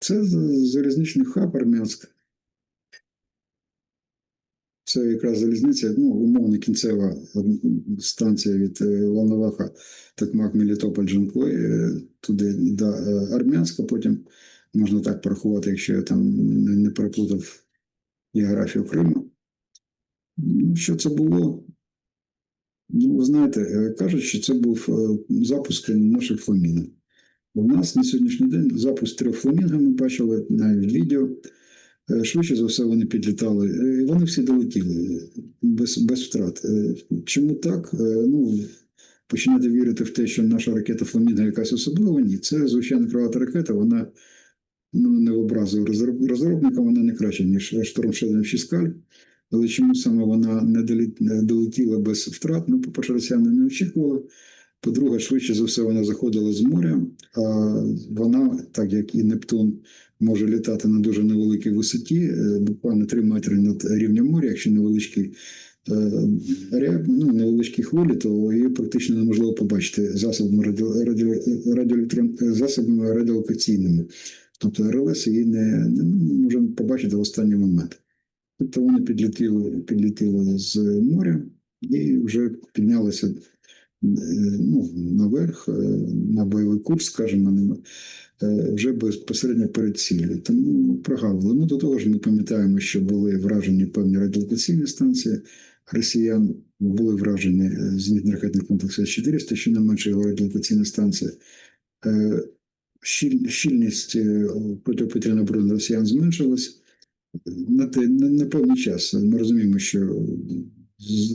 Це залізничний хаб Армянськ. Це якраз залізниця, ну, умовно кінцева станція від е, Волноваха, Токмак, Мелітополь, Джанкой, е, туди до е, Армянська, потім можна так порахувати, якщо я там не переплутав географію Криму. Ну, Що це було? Ну, ви знаєте, е, кажуть, що це був е, запуск наших фламінг. У нас на сьогоднішній день запуск трьох фламінго ми бачили навіть відео. Е, Швидше за все вони підлітали. Е, і Вони всі долетіли е, без, без втрат. Чому так? Ну, починати вірити в те, що наша ракета Фламінго якась особлива, ні. Це звичайно крилата ракета, вона ну, не в образу розробника, вона не краще, ніж Storm Shadow 6 Скаль. Але чому саме вона не долетіла без втрат? Ну, по-перше, росіяни не очікували. По-друге, швидше за все, вона заходила з моря, а вона, так як і Нептун, може літати на дуже невеликій висоті, е, буквально 3 метри над рівнем моря, якщо невеличкий е, ну, невеличкі хвилі, то її практично неможливо побачити засобами, радіо, радіо, радіоелектрон, е, засобами радіолокаційними. Тобто РЛС її не, не можемо побачити в останній момент. Тобто вони підлетіли, підлетіли з моря і вже піднялися ну, наверх, е, на бойовий курс, скажімо, е, вже безпосередньо перед ціллю. Тому прогавили. Ну, до того ж, ми пам'ятаємо, що були вражені певні радіолокаційні станції росіян, були вражені е, зенітно-ракетний комплекс С-400, що не менше його радіолокаційна станція. Щільність протиповітряної оборони росіян зменшилась на, те, на, на певний час. Ми розуміємо, що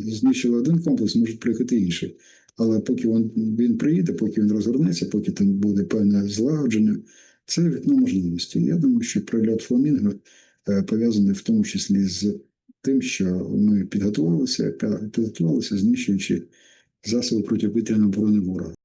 знищили один комплекс, можуть приїхати інший. Але поки він, він приїде, поки він розгорнеться, поки там буде певне злагодження, це вікно можливості. Я думаю, що прильот Фламінго е, пов'язаний в тому числі з тим, що ми підготувалися, підготувалися, знищуючи засоби протиповітряної оборони ворога.